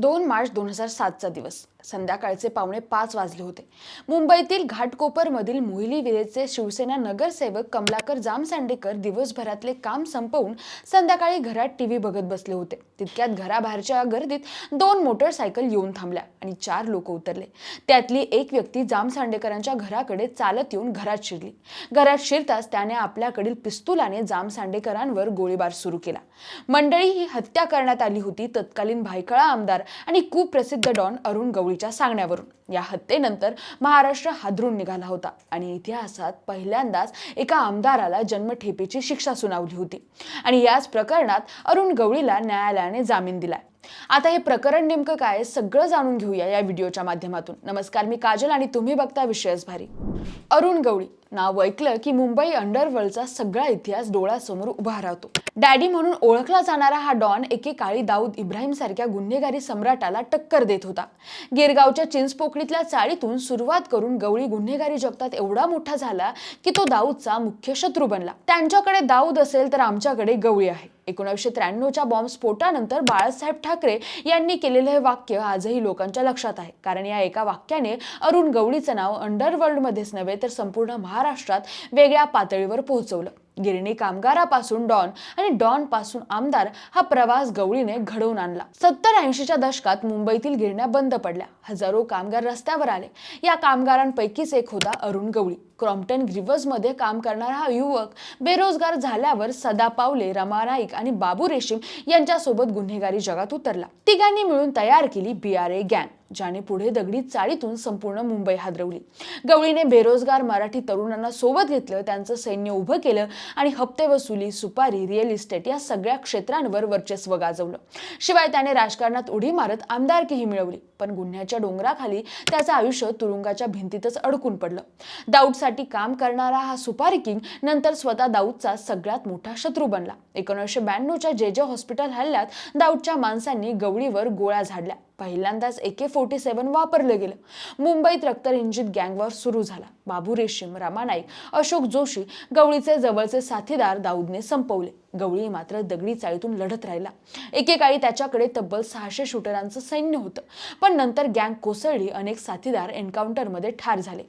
दोन मार्च दोन हजार सातचा दिवस. संध्याकाळचे पावणे पाच वाजले होते. मुंबईतील घाटकोपरमधील मोहिली विरेचे शिवसेना नगरसेवक कमलाकर जामसांडेकर दिवसभरातले काम संपवून संध्याकाळी घरात टीव्ही बघत बसले होते. तितक्यात घराबाहेरच्या गर्दीत दोन मोटरसायकल येऊन थांबल्या आणि चार लोक उतरले. त्यातली एक व्यक्ती जामसांडेकरांच्या घराकडे चालत येऊन घरात शिरली. घरात शिरताच त्याने आपल्याकडील पिस्तुलाने जामसांडेकरांवर गोळीबार सुरू केला. मंडळी ही हत्या करण्यात आली होती. तत्कालीन भायखळा आमदार आणि कुप्रसिद्ध डॉन अरुण गवळी. गवळीच्या सांगण्यावरून. या हत्येनंतर महाराष्ट्र हादरून निघाला होता. आणि इतिहासात पहिल्यांदाच एका आमदाराला जन्मठेपेची शिक्षा सुनावली होती. आणि याच प्रकरणात अरुण गवळीला न्यायालयाने जामीन दिलाय. आता हे प्रकरण नेमकं काय सगळं जाणून घेऊया या व्हिडिओच्या माध्यमातून. नमस्कार मी काजल आणि तुम्ही बघता विषयच भारी. अरुण गवळी नाव ऐकलं की मुंबई अंडरवर्ल्डचा सगळा इतिहास डोळ्यासमोर उभा राहतो. डॅडी म्हणून ओळखला जाणारा हा डॉन एकेकाळी दाऊद इब्राहिम सारख्या गुन्हेगारी सम्राटाला टक्कर देत होता. गिरगावच्या चिंचपोकळीतल्या चाळीतून सुरुवात करून गवळी गुन्हेगारी जगतात एवढा मोठा झाला की तो दाऊदचा मुख्य शत्रू बनला. त्यांच्याकडे दाऊद असेल तर आमच्याकडे गवळी आहे. एकोणीसशे त्र्याण्णवच्या बॉम्ब स्फोटानंतर बाळासाहेब ठाकरे यांनी केलेलं हे वाक्य आजही लोकांच्या लक्षात आहे. कारण या एका वाक्याने अरुण गवळीचं नाव अंडरवर्ल्डमध्येच नव्हे तर संपूर्ण महाराष्ट्रात वेगळ्या पातळीवर पोहोचवलं. गिरणी कामगारापासून डॉन आणि डॉनपासून आमदार हा प्रवास गवळीने घडवून आणला. सत्तर ऐंशीच्या दशकात मुंबईतील गिरण्या बंद पडल्या. हजारो कामगार रस्त्यावर आले. या कामगारांपैकीच एक होता अरुण गवळी. क्रॉम्प्टन ग्रिव्हजमध्ये काम करणारा हा युवक बेरोजगार झाल्यावर सदा पावले रमा नाईक आणि बाबू रेशीम यांच्यासोबत गुन्हेगारी जगात उतरला. तिघांनी मिळून तयार केली बी आर ए गँग ज्याने पुढे दगडी चाळीतून संपूर्ण मुंबई हादरवली. गवळीने बेरोजगार मराठी तरुणांना सोबत घेतलं त्यांचं सैन्य उभं केलं आणि हप्ते वसुली सुपारी रिअल इस्टेट या सगळ्या क्षेत्रांवर वर्चस्व गाजवलं. शिवाय त्याने राजकारणात उडी मारत आमदारकीही मिळवली पण गुन्ह्याच्या डोंगराखाली त्याचं आयुष्य तुरुंगाच्या भिंतीतच अडकून पडलं. दाऊदसाठी काम करणारा हा सुपारी किंग नंतर स्वतः दाऊदचा सगळ्यात मोठा शत्रू बनला. एकोणीसशे ब्याण्णवच्या जे जे हॉस्पिटल हल्ल्यात दाऊदच्या माणसांनी गवळीवर गोळ्या झाडल्या. पहिल्यांदाच ए के फोर्टी सेवन वापरलं गेलं. मुंबईत रक्तरंजित गँगवॉर सुरू झाला. बाबू रेशीम रामा नाईक अशोक जोशी गवळीचे जवळचे साथीदार दाऊदने संपवले. गवळी मात्र दगडी चाळीतून लढत राहिला. एकेकाळी त्याच्याकडे तब्बल सहाशे शूटरांचं सैन्य होतं. पण नंतर गँग कोसळली अनेक साथीदार एन्काउंटरमध्ये ठार झाले.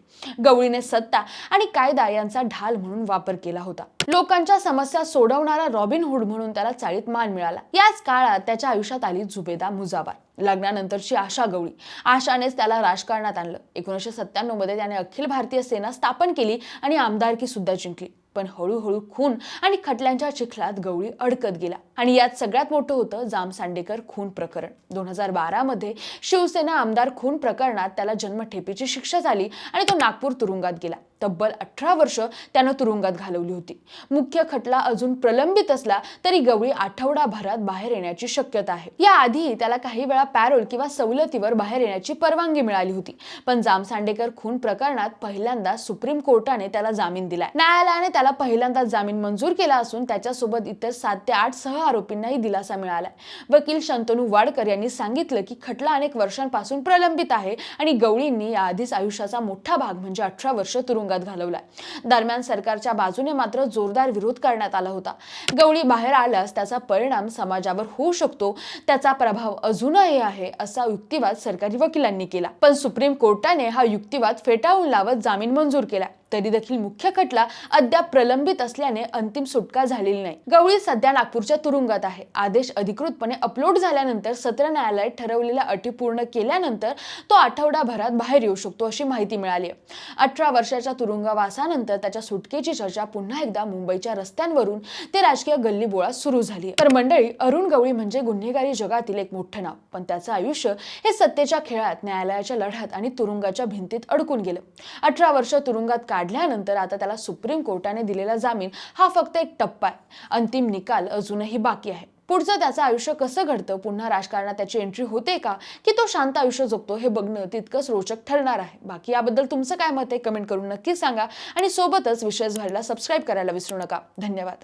गवळीने सत्ता आणि कायदा यांचा ढाल म्हणून वापर केला होता. लोकांच्या समस्या सोडवणारा रॉबिन हुड म्हणून त्याला चाळीत मान मिळाला. याच काळात त्याच्या आयुष्यात आली जुबेदा मुजाबार. लग्नानंतरची आशा गवळी. आशानेच त्याला राजकारणात आणलं. एकोणीसशे सत्त्याण्णवमध्ये त्याने अखिल भारतीय सेना स्थापन केली आणि आमदारकी सुद्धा जिंकली. पण हळूहळू खून आणि खटल्यांच्या चिखलात गवळी अडकत गेला आणि यात सगळ्यात मोठं होतं जाम सांडेकर खून प्रकरण. दोन हजार बारामध्ये शिवसेना आमदार खून प्रकरणात त्याला जन्मठेपेची शिक्षा झाली आणि तो नागपूर तुरुंगात गेला. तब्बल अठरा वर्ष त्यानं तुरुंगात घालवली होती. मुख्य खटला अजून प्रलंबित असला तरी गवळी आठवडाभरात बाहेर येण्याची शक्यता आहे. याआधी त्याला काही वेळा पॅरोल किंवा सवलतीवर बाहेर येण्याची परवानगी मिळाली होती. पण जामसांडेकर खून प्रकरणात पहिल्यांदा सुप्रीम कोर्टाने त्याला जामीन दिलाय. न्यायालयाने त्याला पहिल्यांदा जामीन मंजूर केला असून त्याच्यासोबत इतर सात ते आठ सह आरोपींनाही दिलासा मिळालाय. वकील शंतनू वाडकर यांनी सांगितलं की खटला अनेक वर्षांपासून प्रलंबित आहे आणि गवळींनी याआधीच आयुष्याचा मोठा भाग म्हणजे अठरा वर्ष तुरुंग तुरुंगात घालवलाय. दरम्यान सरकारच्या बाजूने मात्र जोरदार विरोध करण्यात आला होता. गवळी बाहेर आल्यास त्याचा परिणाम समाजावर होऊ शकतो. त्याचा प्रभाव अजूनही आहे असा युक्तिवाद सरकारी वकिलांनी केला. पण सुप्रीम कोर्टाने हा युक्तिवाद फेटाळून लावत जामीन मंजूर केला. तरी देखील मुख्य खटला अद्याप प्रलंबित असल्याने अंतिम सुटका झालेली नाही. गवळी सध्या नागपूरच्या तुरुंगात आहे. आदेश अधिकृतपणे अपलोड झाल्यानंतर सत्र न्यायालयात ठरवलेल्या अटी पूर्ण केल्यानंतर तो आठवडाभरात बाहेर येऊ शकतो अशी माहिती मिळाली आहे. अठरा वर्षाच्या तुरुंगवासानंतर त्याच्या सुटकेची चर्चा पुन्हा एकदा मुंबईच्या रस्त्यांवरून ते राजकीय गल्लीबोळा सुरू झाली. तर मंडळी अरुण गवळी म्हणजे गुन्हेगारी जगातील एक मोठं नाव. पण त्याचं आयुष्य हे सत्तेच्या खेळात न्यायालयाच्या लढ्यात आणि तुरुंगाच्या भिंतीत अडकून गेलं. अठरा वर्ष तुरुंगात काय काढल्यानंतर आता त्याला सुप्रीम कोर्टाने दिलेला जामीन हा फक्त एक टप्पा आहे. अंतिम निकाल अजूनही बाकी आहे. पुढचं त्याचं आयुष्य कसं घडतं? पुन्हा राजकारणात त्याची एंट्री होते का? की तो शांत आयुष्य जगतो हे बघणं तितकंच रोचक ठरणार आहे. बाकी याबद्दल तुमचं काय मत आहे? कमेंट करून नक्की सांगा. आणि सोबतच विशेष व्हायला सबस्क्राईब करायला विसरू नका. धन्यवाद.